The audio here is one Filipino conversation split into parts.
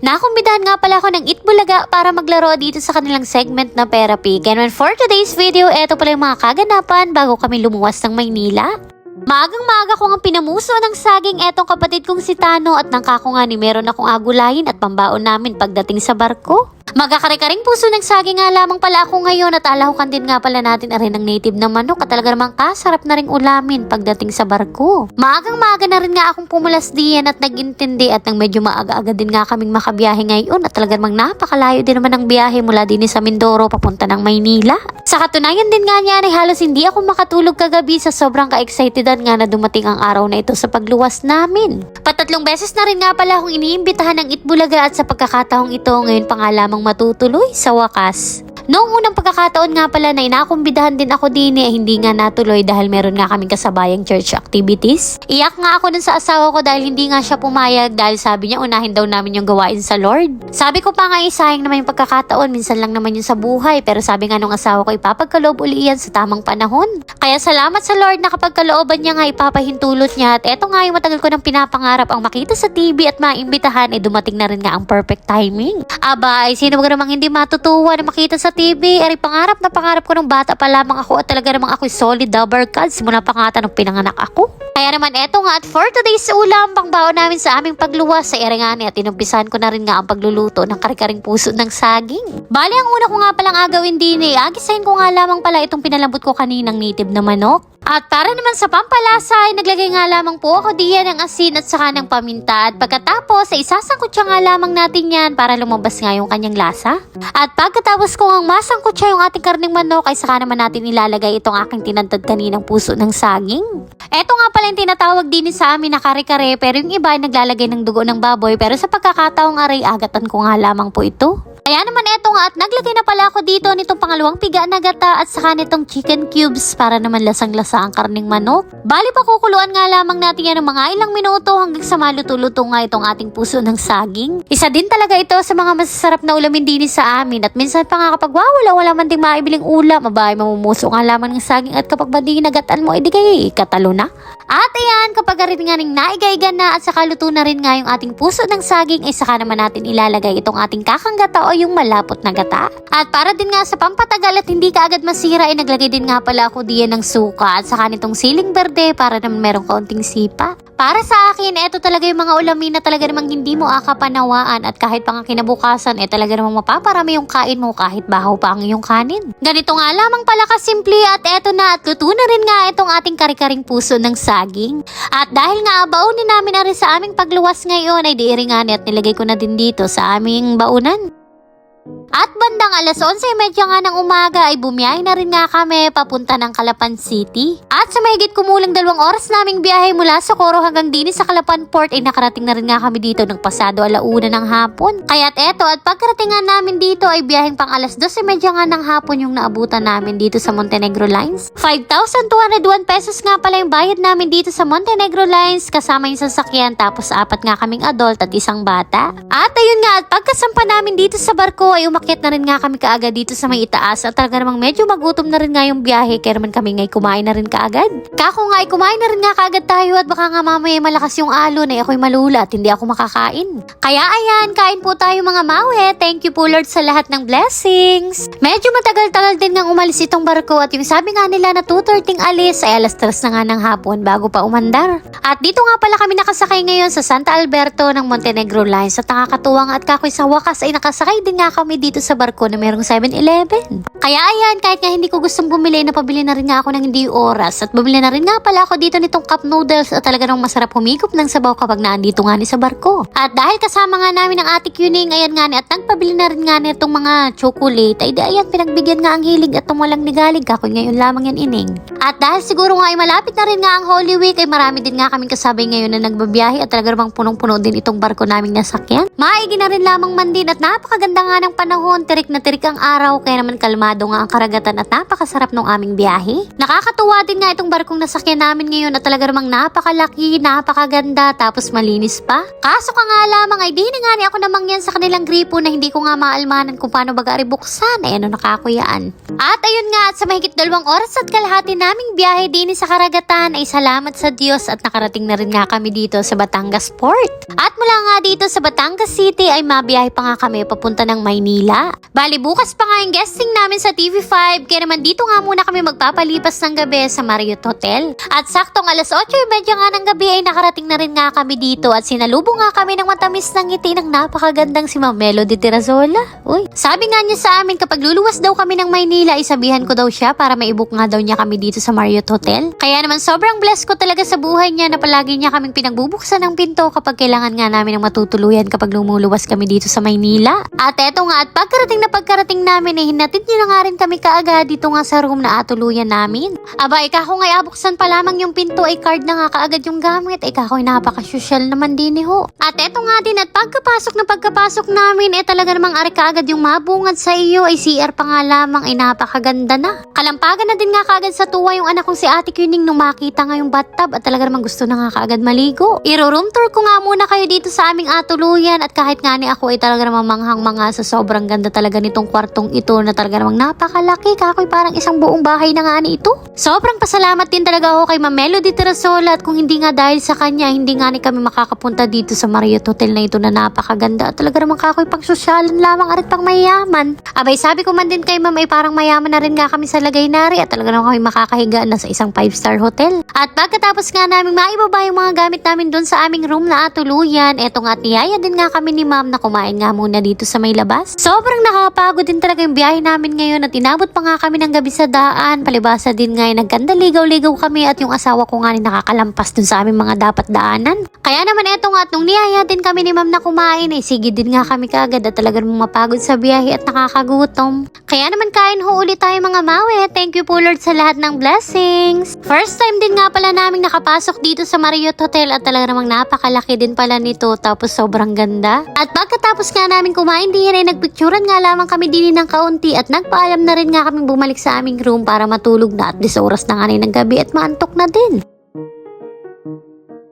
Nakumbidahan nga pala ako ng Itbulaga para maglaro dito sa kanilang segment na therapy. Ganun for today's video, eto pala yung mga kaganapan bago kami lumuwas ng Maynila. Maagang maaga ko ang pinamuso ng saging etong kapatid kong si Tano at nangkako nga ni meron akong agulayin at pambaon namin pagdating sa barko. Magkakare-karing puso ng saging nga lamang pala ako ngayon at alahukan din nga pala natin rin ng native na manok at talaga namang kasarap na ring ulamin pagdating sa barko. Maagang maaga na rin nga akong pumulas diyan at nagintindi at nang medyo maaga-aga din nga kaming makabiyahe ngayon at talaga namang napakalayo din naman ang biyahe mula din sa Mindoro papunta ng Maynila. Sa katunayan din nga niya ay halos hindi ako makatulog kagabi sa sobrang ka-excitedan nga na dumating ang araw na ito sa pagluwas namin. Patatlong beses na rin nga pala akong iniimbitahan ng Itbulaga at sa pagkakataong ito ngayon pa nga lamang matutuloy sa wakas. Noong unang pagkakataon nga pala na inakumbidahan din ako din eh, hindi nga natuloy dahil meron nga kaming kasabayang church activities. Iyak nga ako dun sa asawa ko dahil hindi nga siya pumayag dahil sabi niya unahin daw namin yung gawain sa Lord. Sabi ko pa nga eh, sayang naman yung pagkakataon, minsan lang naman yun sa buhay pero sabi nga nung asawa ko ipapagkaloob uli yan sa tamang panahon. Kaya salamat sa Lord na kapag kalooban niya nga ipapahintulot niya at eto nga yung matagal ko nang pinapangarap ang makita sa TV at maimbitahan eh dumating na rin nga ang perfect timing. Aba, ay sino ba namang hindi matutuwa na makita sa TV? Ari pangarap na pangarap ko nung bata pa lamang ako at talaga namang ako'y solid double card simula pa nga nung pinanganak ako. Kaya naman eto nga at for today's ulam, pangbaon namin sa aming pagluwas sa Erengani at inumpisahan ko na rin nga ang pagluluto ng karikaring puso ng saging. Bali, ang una ko nga palang agawin din eh, agisahin ko nga lamang pala itong pinalambot ko kaninang native na manok. At para naman sa pampalasa ay naglagay nga lamang po ako diyan ng asin at saka ng paminta at pagkatapos ay isasangkot siya nga lamang natin yan para lumabas nga yung kanyang lasa. At pagkatapos ko ang masangkot siya yung ating karning manok ay saka naman natin ilalagay itong aking tinantad kaninang puso ng saging. Eto nga pala yung tinatawag din sa amin na kare-kare pero yung iba ay naglalagay ng dugo ng baboy pero sa pagkakataong aray agatan ko nga lamang po ito. Kaya naman eto nga at naglagay na pala ako dito nitong pangalawang piga na gata at saka nitong chicken cubes para naman lasang-lasa ang karning manok. Bali pa kukuluan nga lamang natin yan ng mga ilang minuto hanggang sa maluto-luto nga itong ating puso ng saging. Isa din talaga ito sa mga masasarap na ulamin din sa amin at minsan pa nga kapag wawala wala man ding maibiling ulam, abay mamumuso nga lamang ng saging at kapag ba nagatan mo, edi kay katalo na. At ayan, kapag rin nga ning naigaygan na at saka luto na rin nga yung ating puso ng saging, ay saka naman natin ilalagay itong ating kakanggata o yung malapot na gata. At para din nga sa pampatagal at hindi ka agad masira, ay naglagay din nga pala ako diyan ng suka at saka nitong siling berde para naman merong kaunting sipa. Para sa akin, eto talaga yung mga ulamin na talaga namang hindi mo akapanawaan at kahit pa nga kinabukasan, eh talaga namang mapaparami yung kain mo kahit bahaw pa ang iyong kanin. Ganito nga lamang pala kasimple at eto na at luto na rin nga itong ating karikaring puso ng saging. At dahil nga baunin namin na rin sa aming pagluwas ngayon ay diiri nga ni at nilagay ko na din dito sa aming baunan. At bandang alas 11.30 nga ng umaga ay bumiyahe na rin nga kami papunta ng Calapan City. At sa mahigit kumulang dalawang oras naming biyahe mula Socorro hanggang dini sa Calapan Port ay nakarating na rin nga kami dito ng pasado alauna ng hapon. Kaya't eto at pagkarating nga namin dito ay biyaheng pang alas 12.30 nga ng hapon yung naabutan namin dito sa Montenegro Lines. 5,201 pesos nga pala yung bayad namin dito sa Montenegro Lines kasama yung sasakyan tapos apat nga kaming adult at isang bata. At ayun nga at pagkasampa namin dito sa barko ay umakyat na rin nga kami kaagad dito sa may itaas at talaga namang medyo magutom na rin nga yung biyahe kaya naman kami ngay kumain na rin kaagad. Kako nga ay kumain na rin nga kaagad tayo at baka nga mamaya malakas yung alon eh ako'y malula hindi ako makakain. Kaya ayan, kain po tayo mga mawe. Thank you po Lord sa lahat ng blessings. Medyo matagal-tagal din nga umalis itong barko at yung sabi nga nila na 2.30 alis ay alas 3 na nga ng hapon bago pa umandar. At dito nga pala kami nakasakay ngayon sa Santa Alberto ng Montenegro Lines at nakakatuwa nga at kakoy sa wakas ay nakasakay din nga kami dito sa barko na merong 7-Eleven. Kaya ayan, kahit nga hindi ko gustong bumili, napabili na rin nga ako ng hindi oras. At bumili na rin nga pala ako dito nitong cup noodles at talaga nang masarap humigop ng sabaw kapag naandito nga ni sa barko. At dahil kasama nga namin ang ate Yuning, ayan nga ni at nagpabili na rin nga nitong mga chocolate, ay di ayan, pinagbigyan nga ang hilig at walang nigalig ako ngayon lamang yan ining. At dahil siguro nga ay malapit na rin nga ang Holy Week, ay marami din nga kaming kasabay ngayon na nagbabiyahe at talaga namang punong-puno din itong barko naming nasakyan. Maigi na rin lamang man din at napakaganda nga ng panahon panahon, tirik na tirik ang araw, kaya naman kalmado nga ang karagatan at napakasarap ng aming biyahe. Nakakatuwa din nga itong barkong nasakyan namin ngayon na talaga namang napakalaki, napakaganda, tapos malinis pa. Kaso ka nga lamang ay di na nga ni ako namang yan sa kanilang gripo na hindi ko nga maalmanan kung paano baga buksan. Eh ano nakakuyaan. At ayun nga, at sa mahigit dalawang oras at kalahati naming biyahe din sa karagatan ay salamat sa Diyos at nakarating na rin nga kami dito sa Batangas Port. At mula nga dito sa Batangas City ay mabiyahe pa nga kami papunta ng Maynila. Bali bukas pa nga yung guesting namin sa TV5 kaya naman dito nga muna kami magpapalipas ng gabi sa Marriott Hotel. At saktong alas 8.30 nga ng gabi ay nakarating na rin nga kami dito at sinalubong nga kami ng matamis ng ngiti ng napakagandang si Ma'am Melody Tirazola. Uy, sabi nga niya sa amin kapag luluwas daw kami ng Maynila ay sabihan ko daw siya para maibook nga daw niya kami dito sa Marriott Hotel. Kaya naman sobrang blessed ko talaga sa buhay niya na palagi niya kaming pinagbubuksan ng pinto kapag kailangan nga namin ng matutuluyan kapag lumuluwas kami dito sa Maynila. At eto nga at pagkarating na pagkarating namin eh hinatid niya na nga rin kami kaagad dito nga sa room na atuluyan namin. Aba, ikaw nga abuksan pa lamang yung pinto ay card na nga kaagad yung gamit. Ikaw ko napaka-social naman din eh ho. At eto nga din at pagkapasok na pagkapasok namin eh talaga namang ari kaagad yung mabungad sa iyo ay CR pa nga lamang ay napakaganda na. Kalampagan na din nga kaagad sa tuwa yung anak kong si Ate Kuning nung makita nga yung bathtub at talaga namang gusto na nga kaagad maligo. Iro-room tour ko nga muna kayo dito sa aming atuluyan at kahit nga ni ako ay talaga namang manghang mga sa sobrang ganda talaga nitong kwartong ito na talaga namang napakalaki kakoy parang isang buong bahay na nga ni ito. Sobrang pasalamat din talaga ako kay Ma'am Melody Terasola at kung hindi nga dahil sa kanya hindi nga ni kami makakapunta dito sa Marriott Hotel na ito na napakaganda at talaga namang kakoy pang sosyalan lamang at pang mayaman. Abay sabi ko man din kay Ma'am ay parang mayaman na rin nga kami sa lagay nari at talaga namang kami makakahiga na sa isang 5-star hotel. At pagkatapos nga namin maibaba yung mga gamit namin doon sa aming room na atuluyan, eto nga at niyaya din nga kami ni Ma'am na kumain nga muna dito sa may labas. Sobrang nakakapagod din talaga yung biyahe namin ngayon at inabot pa nga kami ng gabi sa daan. Palibasa din nga yung nagkanda ligaw-ligaw kami at yung asawa ko nga ni nakakalampas dun sa aming mga dapat daanan. Kaya naman eto nga at nung niyaya din kami ni Ma'am na kumain, eh sige din nga kami kagad at talagang mapagod sa biyahe at nakakagutom. Kaya naman kain ho ulit tayo mga mawe. Thank you po Lord sa lahat ng blessings. First time din nga pala namin nakapasok dito sa Marriott Hotel at talaga namang napakalaki din pala nito tapos sobrang ganda. At pagkatapos nga namin kumain din ay nagpicturan nga lamang kami din ng kaunti at nagpaalam na rin nga kaming bumalik sa aming room para matulog na at dis oras na nga ng gabi at maantok na din.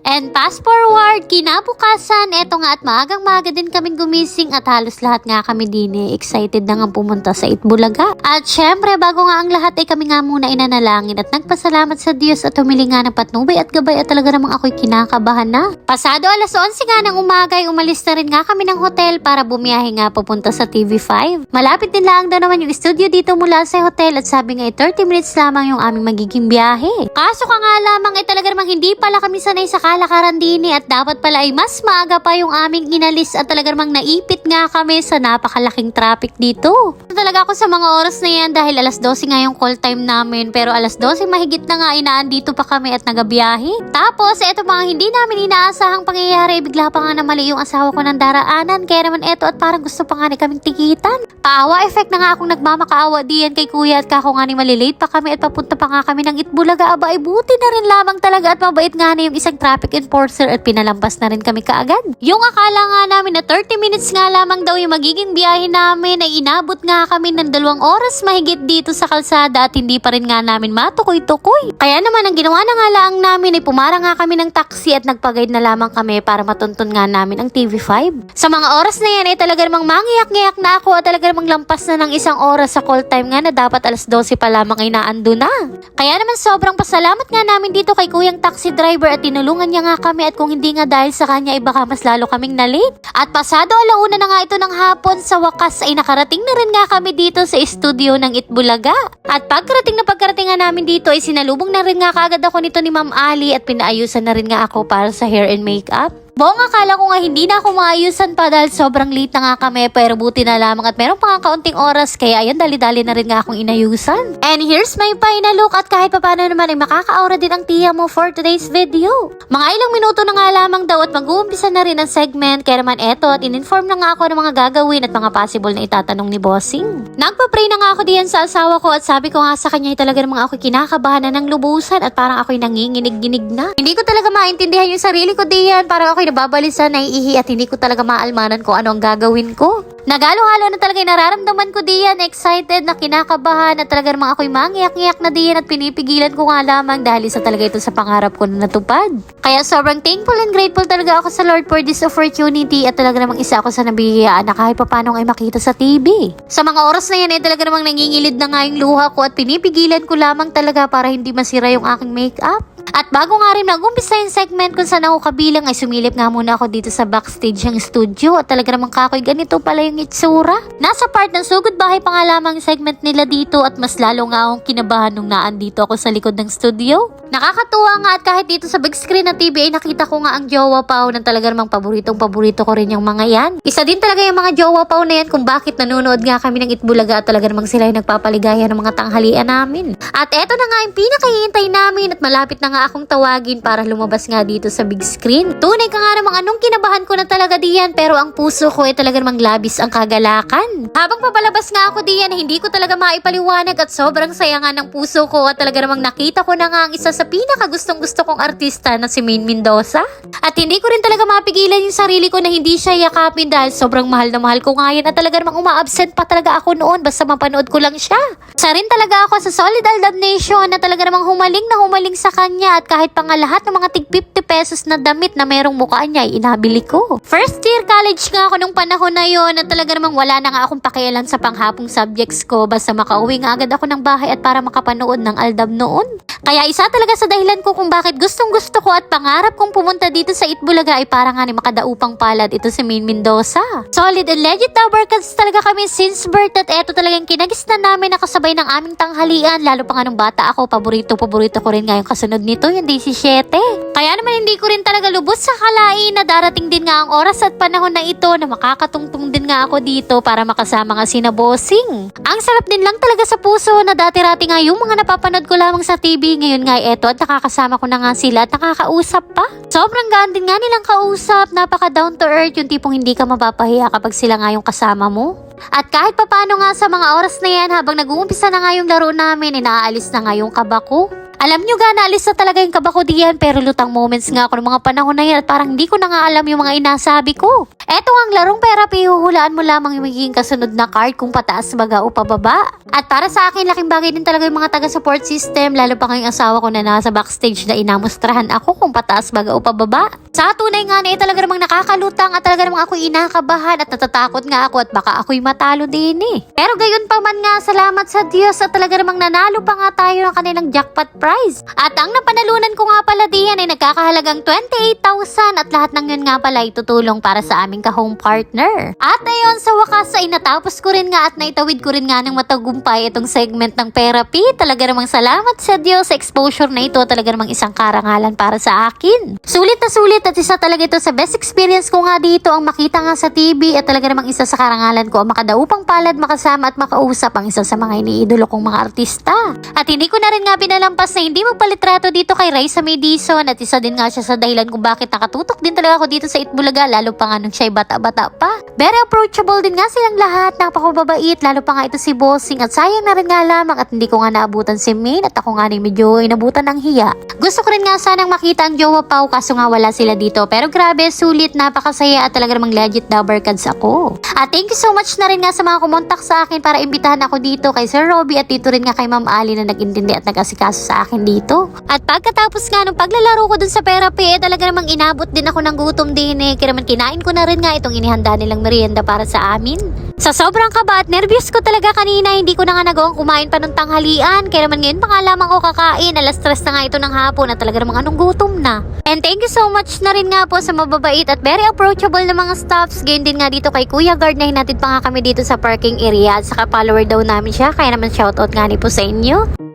And fast forward, kinabukasan, eto nga at maagang maaga din kaming gumising at halos lahat nga kami din eh, excited na nga pumunta sa Itbulaga. At syempre, bago nga ang lahat ay kami nga muna inanalangin at nagpasalamat sa Diyos at humili nga ng patnubay at gabay at talaga namang ako'y kinakabahan na. Pasado alas 11 nga ng umaga ay umalis na rin nga kami ng hotel para bumiyahe nga papunta sa TV5. Malapit din lang daw naman yung studio dito mula sa hotel at sabi nga ay 30 minutes lamang yung aming magiging biyahe. Kaso ka nga lamang ay talaga namang hindi pala kami sanay sa kalakaran din eh, at dapat pala ay mas maaga pa yung aming inalis at talaga namang naipit nga kami sa napakalaking traffic dito. Talaga ako sa mga oras na yan dahil alas 12 nga yung call time namin pero alas 12 mahigit na nga inaan dito pa kami at nagabiyahe. Tapos eto mga hindi namin inaasahang pangyayari bigla pa nga namali yung asawa ko ng daraanan kaya naman eto at parang gusto pa nga ni kaming tikitan. Paawa effect na nga akong nagmamakaawa diyan kay kuya at kako nga ni malilate pa kami at papunta pa nga kami ng Itbulaga aba ay buti na rin lamang talaga at mabait nga na yung isang traffic enforcer at pinalampas na rin kami kaagad. Yung akala nga namin na 30 minutes nga lamang daw yung magiging biyahe namin ay inabot nga kami ng dalawang oras mahigit dito sa kalsada at hindi pa rin nga namin matukoy-tukoy. Kaya naman ang ginawa na nga lang namin ay pumara nga kami ng taxi at nagpagayad na lamang kami para matuntun nga namin ang TV5. Sa mga oras na yan ay talaga namang mangiyak-ngiyak na ako at talaga namang lampas na ng isang oras sa call time nga na dapat alas 12 pa lamang ay naando na. Kaya naman sobrang pasalamat nga namin dito kay kuyang taxi driver at tinulungan niya nga kami at kung hindi nga dahil sa kanya ay baka mas lalo kaming nalate. At pasado alauna na nga ito ng hapon sa wakas ay nakarating na rin nga kami dito sa studio ng Itbulaga. At pagkarating na pagkarating nga namin dito ay sinalubong na rin nga kagad ako nito ni Ma'am Ali at pinaayusan na rin nga ako para sa hair and makeup. Buong akala ko nga hindi na ako maayusan pa dahil sobrang late na nga kami pero buti na lamang at meron pa nga kaunting oras kaya ayan dali-dali na rin nga akong inayusan. And here's my final look at kahit papano naman ay makaka-aura din ang tiya mo for today's video. Mga ilang minuto na nga lamang daw at mag-uumpisa na rin ang segment kaya naman eto at in-inform na nga ako ng mga gagawin at mga possible na itatanong ni Bossing. Nagpa-pray na nga ako diyan sa asawa ko at sabi ko nga sa kanya talaga namang ako kinakabahan na ng lubusan at parang ako'y nanginginig-ginig na. Hindi ko talaga maintindihan yung sarili ko diyan parang ako'y nababalisan, naiihi at hindi ko talaga maalmanan kung ano ang gagawin ko. Nagalo-halo na talaga yung nararamdaman ko diyan, excited na kinakabahan at talaga namang ako'y mangiyak-ngiyak na diyan at pinipigilan ko nga lamang dahil isa talaga ito sa pangarap ko na natupad. Kaya sobrang thankful and grateful talaga ako sa Lord for this opportunity at talaga namang isa ako sa nabigyan na kahit papano ay makita sa TV. Sa mga oras na yan ay talaga namang nangingilid na nga yung luha ko at pinipigilan ko lamang talaga para hindi masira yung aking makeup. At bago nga rin mag-umpisa yung segment kung saan ako kabilang ay sumilip nga muna ako dito sa backstage ng studio at talaga namang kakoy ganito pala yung itsura. Nasa part ng sugod bahay pa nga lamang segment nila dito at mas lalo nga akong kinabahan nung naandito ako sa likod ng studio. Nakakatuwa nga at kahit dito sa big screen na TV ay nakita ko nga ang jowa pao ng talaga namang paboritong paborito ko rin yung mga yan. Isa din talaga yung mga jowa pao na yan kung bakit nanonood nga kami ng Itbulaga at talaga namang sila yung nagpapaligaya ng mga tanghalian namin. At eto na nga yung pinakahihintay namin at malapit na nga akong tawagin para lumabas nga dito sa big screen. Tunay ka nga namang anong kinabahan ko na talaga diyan pero ang puso ko ay talaga namang labis ang kagalakan. Habang papalabas nga ako diyan hindi ko talaga maipaliwanag at sobrang saya nga ng puso ko at talaga namang nakita ko na nga ang isa sa pinakagustong gusto kong artista na si Main Mendoza. At hindi ko rin talaga mapigilan yung sarili ko na hindi siya yakapin dahil sobrang mahal na mahal ko nga yan at talaga namang uma-absent pa talaga ako noon basta mapanood ko lang siya. Sa rin talaga ako sa Solid Aldab Nation na talaga namang humaling na humaling sa kanya at kahit pa nga lahat ng mga tig 50 pesos na damit na merong mukha niya ay inabili ko. First year college nga ako nung panahon na yon na talaga namang wala na nga akong pakialam sa panghapong subjects ko basta makauwi nga agad ako ng bahay at para makapanood ng Aldab noon. Kaya isa talaga sa dahilan ko kung bakit gustong gusto ko at pangarap kong pumunta dito sa Itbulaga ay para nga ni makadaupang palad ito si Main Mendoza. Solid and legit na workouts talaga kami since birth at eto talagang kinagisnan namin nakasabay ng aming tanghalian lalo pa nga nung bata ako paborito paborito ko rin nga yung kasunod nito yung 17. Kaya naman hindi ko rin talaga lubos sa kalain na darating din nga ang oras at panahon na ito na makakatungtong din nga ako dito para makasama nga si na bossing. Ang sarap din lang talaga sa puso na dati-rati nga yung mga napapanood ko lamang sa TV ngayon nga eto at nakakasama ko na nga sila at nakakausap pa. Sobrang gaan din nga nilang kausap, napaka down to earth yung tipong hindi ka mapapahiya kapag sila nga yung kasama mo. At kahit papano nga sa mga oras na yan habang nag-uumpisa na nga yung laro namin, inaalis na nga yung kaba ko. Alam nyo ga, naalis na talaga yung kaba diyan pero lutang moments nga ako ng mga panahon na yan at parang hindi ko na nga alam yung mga inasabi ko. Eto ang larong pera, pihuhulaan mo lamang yung magiging kasunod na card kung pataas baga o pababa. At para sa akin, laking bagay din talaga yung mga taga-support system, lalo pa ngayong asawa ko na nasa backstage na inamustrahan ako kung pataas baga o pababa. Sa tunay nga na eh, talaga namang nakakalutang at talaga namang ako inakabahan at natatakot nga ako at baka ako'y matalo din eh. Pero gayon pa man nga, salamat sa Diyos at talaga namang nanalo pa nga tayo ng kanilang jackpot prize. At ang napanalunan ko nga pala diyan ay nagkakahalagang 28,000 at lahat ng yun nga pala ay tutulong para sa aming ka-home partner. At ayun, sa wakas ay natapos ko rin nga at naitawid ko rin nga ng matagumpay itong segment ng therapy. Talaga namang salamat sa Diyos sa exposure na ito. Talaga namang isang karangalan para sa akin. Sulit na sulit at isa talaga ito sa best experience ko nga dito ang makita nga sa TV at talaga namang isa sa karangalan ko ang makadaupang palad makasama at makausap ang isa sa mga iniidolo kong mga artista. At hindi ko na rin nga binalampas na hindi magpalitrato dito kay Raisa May Dizon at isa din nga siya sa dahilan kung bakit nakatutok din talaga ako dito sa Itbulaga lalo pa nga nung siya'y bata-bata pa. Very approachable din nga silang lahat, napakababait lalo pa nga ito si Bossing at sayang na rin nga lamang at hindi ko nga naabutan si Main at ako nga ni medyo inabutan ng hiya. Gusto ko rin nga sanang makita ang jowa Pau kaso nga wala sila dito pero grabe sulit napakasaya at talaga namang legit double cards ako. At thank you so much na rin nga sa mga kumontak sa akin para imbitahan ako dito kay Sir Robby at dito rin nga kay Ma'am Ali na nag-intindi at nag-asikaso sa akin dito. At pagkatapos nga nung paglalaro ko dun sa therapy eh talaga namang inabot din ako ng gutom din eh kaya naman kinain ko na rin nga itong inihanda nilang merienda para sa amin. Sa sobrang kaba at nervyos ko talaga kanina hindi ko na nga nagawang kumain pa nung tanghalian kaya naman ngayon pa nga lamang ko kakain alas stress na nga ito ng hapon at talaga namang anong gutom na. And thank you so much na rin nga po sa mababait at very approachable na mga staffs. Ganyan din nga dito kay Kuya Guard na hinatid pa nga kami dito sa parking area at saka follower daw namin siya kaya naman shoutout nga ni po sa inyo.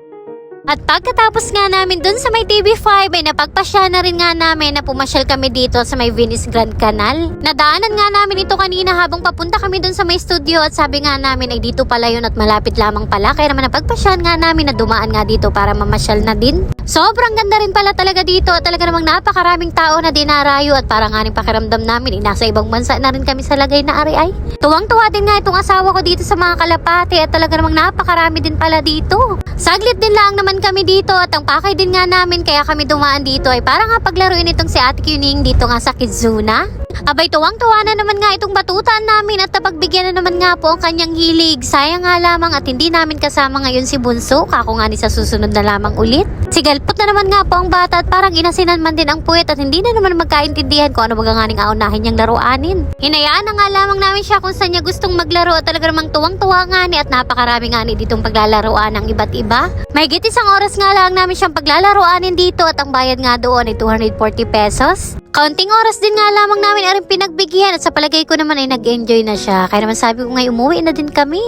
At pagkatapos nga namin dun sa may TV5 ay napagpasya na rin nga namin na pumasyal kami dito sa may Venice Grand Canal. Nadaanan nga namin ito kanina habang papunta kami dun sa may studio at sabi nga namin ay dito pala yun at malapit lamang pala kaya naman napagpasyan nga namin na dumaan nga dito para mamasyal na din. Sobrang ganda rin pala talaga dito at talaga namang napakaraming tao na dinarayo at parang nga pakiramdam namin eh, nasa ibang bansa na rin kami sa lagay na ari ay. Tuwang-tuwa din nga itong asawa ko dito sa mga kalapati at talaga namang napakarami din pala dito. Saglit din lang naman kami dito at ang pakay din nga namin kaya kami dumaan dito ay para nga paglaruin itong si Ate Kuning dito nga sa Kizuna. Abay tuwang-tuwa na naman nga itong batutan namin at napagbigyan na naman nga po ang kanyang hilig. Sayang nga lamang at hindi namin kasama ngayon si Bunso. Kako nga ni sa susunod na lamang ulit. Sigalpot na naman nga po ang bata at parang inasinan man din ang puwet at hindi na naman magkaintindihan kung ano baga nga ning aunahin niyang laruanin. Hinayaan na nga lamang namin siya kung saan niya gustong maglaro at talaga namang tuwang-tuwa nga ni at napakarami nga ni ditong paglalaroan ng iba't iba. May isang oras nga lang namin siyang paglalaroanin dito at ang bayad nga doon ay 240 pesos. Kaunting oras din nga lamang namin ang pinagbigyan at sa palagay ko naman ay nag-enjoy na siya. Kaya naman sabi ko ngay umuwi na din kami.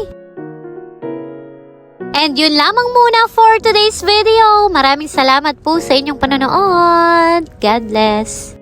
And yun lamang muna for today's video. Maraming salamat po sa inyong panonood. God bless.